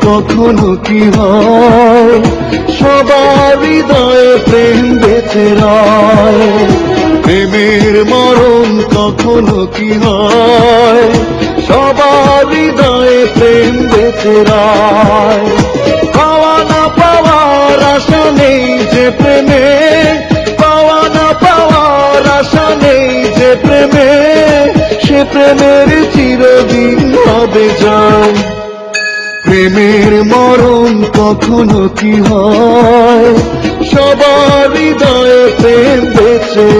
কখনো কি হয়? সবার হৃদয়ে প্রেম বেঁচে প্রেমের মরণ কখনো কি হয়? সবার হৃদয়ে প্রেম বেঁচে পাওয়া না পাওয়ার আশা নেই যে প্রেমে। পাওয়া না পাওয়ার আশা নেই যে প্রেমে। সে প্রেমের চিরদিন হবে যায় প্রেমের মরণ কখনো কি হয়? সবার হৃদয়ে প্রেম বেঁচে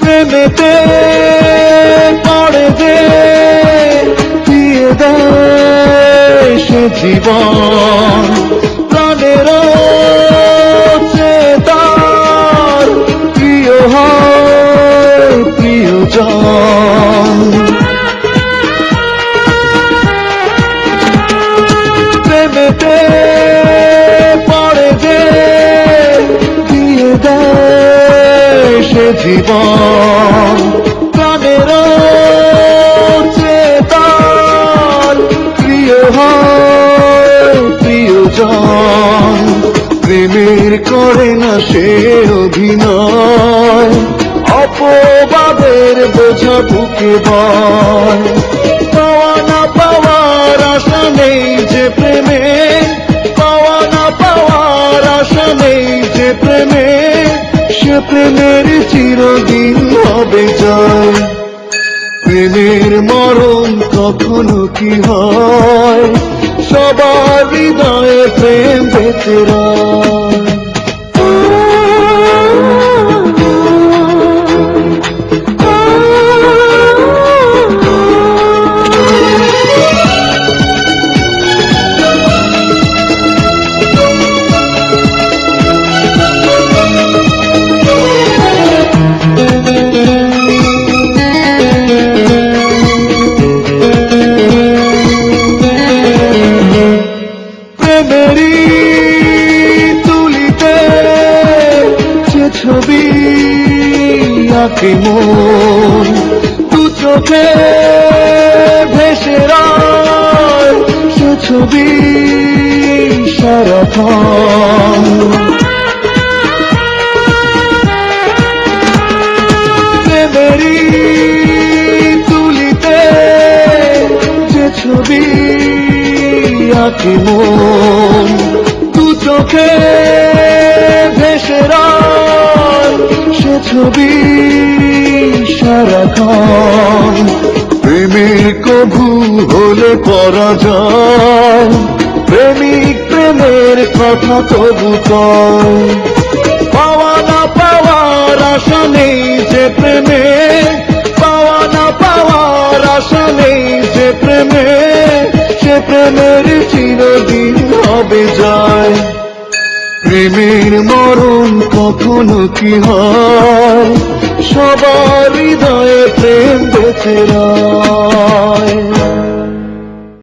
প্রেমেতে দিয়ে দেয় সে জীবন। প্রিয়জন প্রেমেতে পড়ে যে দিয়ে দেয় সে জীবন। প্রাণের চেতার প্রিয় হয় প্রিয়জন। প্রেমের করে না সে অভিনয়। অপবাদের বোঝা বুকে বয় পাওয়া না পাওয়ার আশা নেই যে প্রেমে। পাওয়া না পাওয়ার আশা নেই যে প্রেমে। সে প্রেমের চিরদিন হবে যায় প্রেমের মরণ কখনো কি হয়? সবার হৃদয়ে প্রেম বেঁচে ছবি আঁকে মন। দু চোখে ভেসে সে ছবি সারাক্ষণ। প্রেমেরই তুলিতে যে ছবি আঁকে মন। দু চোখে ভেসে ছবি সারাক্ষণ। প্রেমের কভু হলে পরাজয় প্রেমিক প্রেমের কথা তবু পাওয়া না পাওয়ার আশা নেই যে প্রেমে। পাওয়া না পাওয়ার আশা নেই যে প্রেমে। সে প্রেমের চিরদিন হবে যায় প্রেমের মরণ কখনো কি হয়? সবার হৃদয়ে প্রেম বেঁচে রয়।